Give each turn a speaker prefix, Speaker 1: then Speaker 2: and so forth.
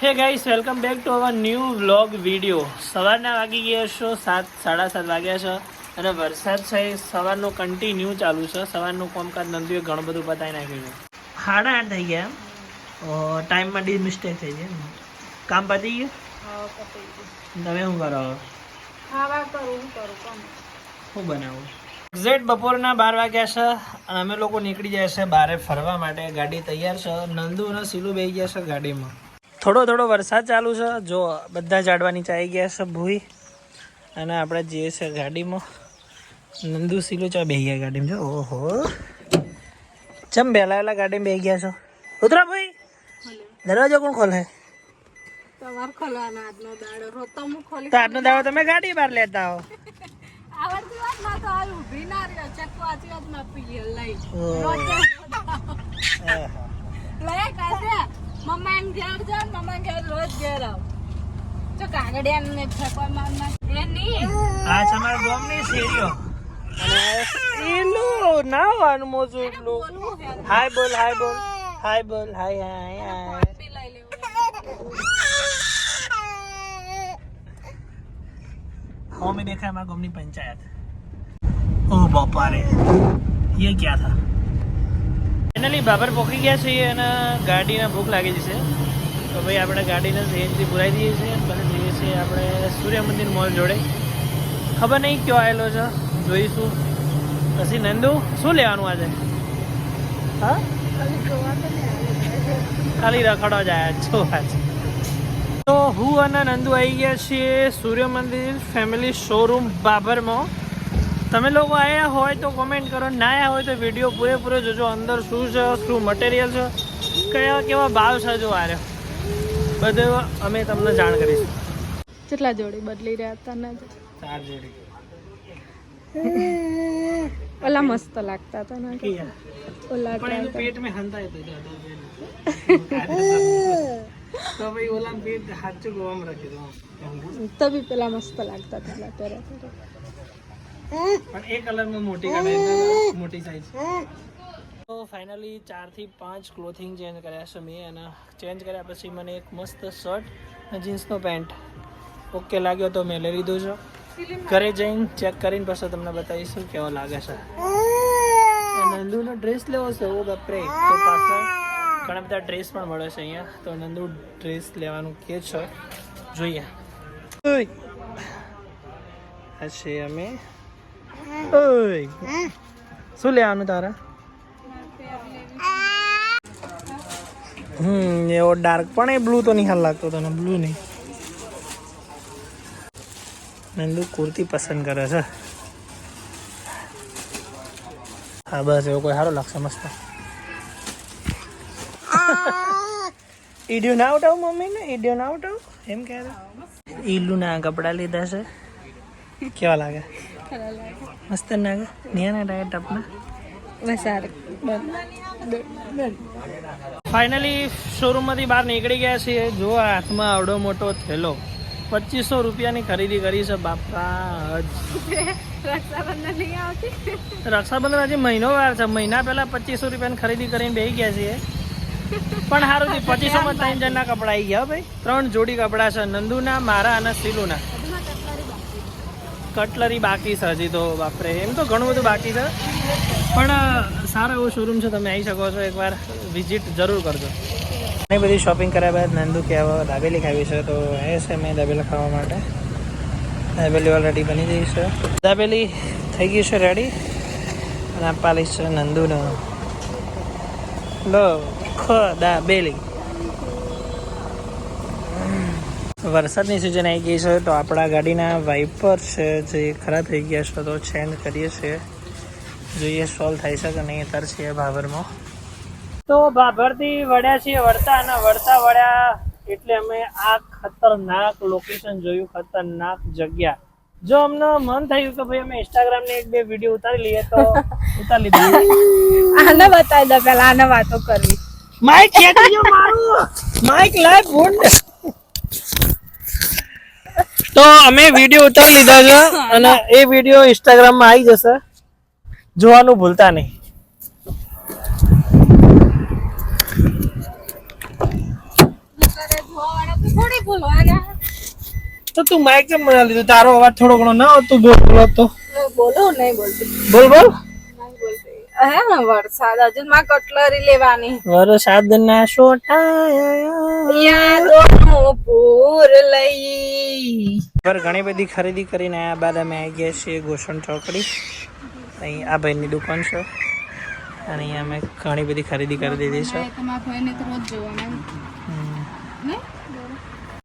Speaker 1: Hey guys welcome back to our new vlog video સવારના વાગી ગયા છો સાત સાડા સાત વાગ્યા છે અને વરસાદ છે સવારનો કન્ટિન્યુ ચાલુ છે. સવારનું કામકાજ નંદીએ ઘણું બધું બતાવી નાખ્યું છે. સાડા આઠ થઈ ગયા. ટાઈમમાં ડી મિસ્ટેક થઈ ગઈ. કામ પતી ગયું? તમે શું કરો? શું બનાવું? એક્ઝેક્ટ બપોરના બાર વાગ્યા છે અને અમે લોકો નીકળી જાય છે બહાર ફરવા માટે. ગાડી તૈયાર છે. નંદુ અને સીલું બે ગયા છે ગાડીમાં. થોડો થોડો વરસાદ ચાલુ છે. જો બધા ઝાડવા નીચે આવી ગયા છે ભૂઈ. અને આપણે જઈએ છે ગાડીમાં. નંદુ સીલું ચા બે ગયા ગાડીમાં. જો ઓહો. ચમ બેલા વેલા ગાડીમાં બે ગયા છો? ઉતરા ભાઈ. દરવાજો કોણ ખોલી? તો આજનો દાડો તમે ગાડી બહાર લેતા હો.
Speaker 2: આવડતી વાત માં તો આ ઊભી ના રહ્યો ચક્કો આચી વાત માં પીએ લઈ
Speaker 1: ઓહ.
Speaker 2: રોજે
Speaker 1: આહા.
Speaker 2: લઈ કાઢે મમ્મા ને ઘેર જા મમ્મા ઘેર રોજ ઘેર આવ તો કાગડિયા ને ફેંકવા મારના એ નહીં
Speaker 1: આ છે અમારા ગામની શેરીઓ અને એલું ના વાનું મોજું એટલું
Speaker 2: બોલવું હે
Speaker 1: હાય બોલ હાય બોલ હાય બોલ હાય હાય હાય
Speaker 2: બી લઈ લેવું
Speaker 1: हाँ में देखा है हमारे गाँव की पंचायत ओ बापा रे ये क्या था ફાઇનલી બાબર પહોંચી ગયા છીએ અને ગાડીને ભૂખ લાગી જશે. તો ભાઈ, આપણે ગાડીને સીએનજી પુરાઈ દઈએ છીએ અને જઈએ છીએ આપણે સૂર્ય મંદિર મોલ જોડે. ખબર નહીં કયો આવેલો છે? જોઈશું. પછી નંદુ, શું લેવાનું આજે? હા? ખાલી જ આવ્યા છો તો હું અને નંદુ આવી ગયા છીએ સૂર્ય મંદિર ફેમિલી શોરૂમ બાબરમાં. તમે લોકો આવ્યા હોય તો કોમેન્ટ કરો ના આવ્યા હોય તો વીડિયો પૂરેપૂરો જોજો અંદર શું છે શું મટીરિયલ છે કયા કેવા ભાવ છે જો આ. બધું અમે તમને જાણ કરીશું.
Speaker 2: કેટલા જોડી બદલી રહ્યા હતા ને?
Speaker 1: ચાર જોડી.
Speaker 2: ઓલા મસ્ત લાગતા હતા ને? ઓલા
Speaker 1: પણ એનું પેટ મે હંતાય તો તો ભાઈ ઓલા પેટ હાચું ગોવામાં રાખી
Speaker 2: દો તો બી પેલા મસ્ત લાગતા હતા ત્યારે.
Speaker 1: પણ એ કલરમાં મોટી કલર મોટી સાઈઝ તો ફાઇનલી ચારથી પાંચ ક્લોથિંગ ચેન્જ કર્યા છે મેં અને ચેન્જ કર્યા પછી મને એક મસ્ત શર્ટ અને જીન્સનો પેન્ટ ઓકે લાગ્યો તો મેં લઈ લીધું છે. ઘરે જઈને ચેક કરીને પછી તમને બતાવીશું કેવો લાગે છે. નંદુનો ડ્રેસ લેવો છે ઓ બાપરે તો પાછળ ઘણા બધા ડ્રેસ પણ મળે છે અહીંયા. તો નંદુ ડ્રેસ લેવાનું કે છે જોઈએ. ઓય. અમે ઓય. શું લેવાનું તારા? હમ એવો ડાર્ક પણ એ બ્લુ તો નહીં હાલ લાગતો તને બ્લુ નહીં. નંદુ કુર્તી પસંદ કરે છે. હા બસ એવો કોઈ સારો લાગશે મસ્ત. ઈડિયો ના ઉઠાવ મમ્મી ને ઈડિયો ના ઉઠાવ? એમ કહે ઈલું ના કપડાં લીધા છે. કેવા લાગે. મસ્ત નાગે નિયા ના ડાયટ
Speaker 2: બસ
Speaker 1: ફાઇનલી શોરૂમમાંથી બહાર નીકળી ગયા છીએ. જો હાથમાં આવડો મોટો થેલો. પચીસો રૂપિયાની ખરીદી કરી છે બાપા.
Speaker 2: રક્ષાબંધન નહીં
Speaker 1: હજી મહિનો વાર છે. મહિના પહેલા પચીસો રૂપિયાની ખરીદી કરીને બેસી ગયા છીએ. પણ સારું પચીસો માં ત્રણ જણના કપડા આવી ગયા ભાઈ. ત્રણ જોડી કપડા છે. નંદુના મારા અને સીલુના કટલરી બાકી છે હજી તો, બાપરે. એમ તો ઘણું બધું બાકી છે. પણ સારો એવો શોરૂમ છે, તમે આવી શકો છો. એકવાર વિઝિટ જરૂર કરજો. ઘણી બધી શોપિંગ કર્યા બાદ નંદુ કહેવા દાબેલી ખાવી છે, તો એ છે મેં દાબેલી ખાવા માટે. દાબેલી ઓલરેડી બની ગઈ છે. દાબેલી થઈ ગઈ છે રેડી અને આ પાલીશ છે નંદુનો. લો, ખ, દાબેલી. વરસાદની સિઝન આવી ગઈ છે તો આપણા ગાડીના વાઇપર છે જે ખરાબ થઈ ગયા છે તો ચેન્જ કરીએ છીએ. જોઈએ સોલ્વ થાય છે કે નહીં અત્યારે છીએ ભાભરમાં. તો ભાભરથી વળ્યા છીએ વળતા અને વળતા વળ્યા એટલે અમે આ ખતરનાક લોકેશન જોયું ખતરનાક જગ્યા. જો અમને મન થયું કે ભાઈ અમે ઇન્સ્ટાગ્રામ ને એક બે વીડિયો ઉતારી લઈએ તો ઉતારી લીધા
Speaker 2: આને બતાવી દો પેલા આને વાતો કરવી.
Speaker 1: માઇક ખેંચી મારું. માઇક લાય ફોન તો અમે વીડિયો ઉતારી લીધા છે અને એ વીડિયો ઇન્સ્ટાગ્રામમાં આવી જશે. જોવાનું ભૂલતા નહીં. તો તું માઇક કેમ બનાવી લીધું? તારો અવાજ થોડો ઘણો ના આવતો બોલ બોલો તો.
Speaker 2: હું નહીં બોલતી.
Speaker 1: બોલ બોલ.
Speaker 2: હે ને વરસાદ હજુ માં કટલરી લેવાની.
Speaker 1: વરસાદના સોટા
Speaker 2: યાદોનું પૂર લઈ.
Speaker 1: પર ઘણી બધી ખરીદી કરીને આયા બાદ અમે આવી ગયા છીએ ગોસણ ચોકડી. અહીં આ ભાઈની દુકાન છે. અને અહીંયા અમે ઘણી બધી ખરીદી કરી દીધી છે.
Speaker 2: તમારા ભાઈને તો રોજ જોવાના. ને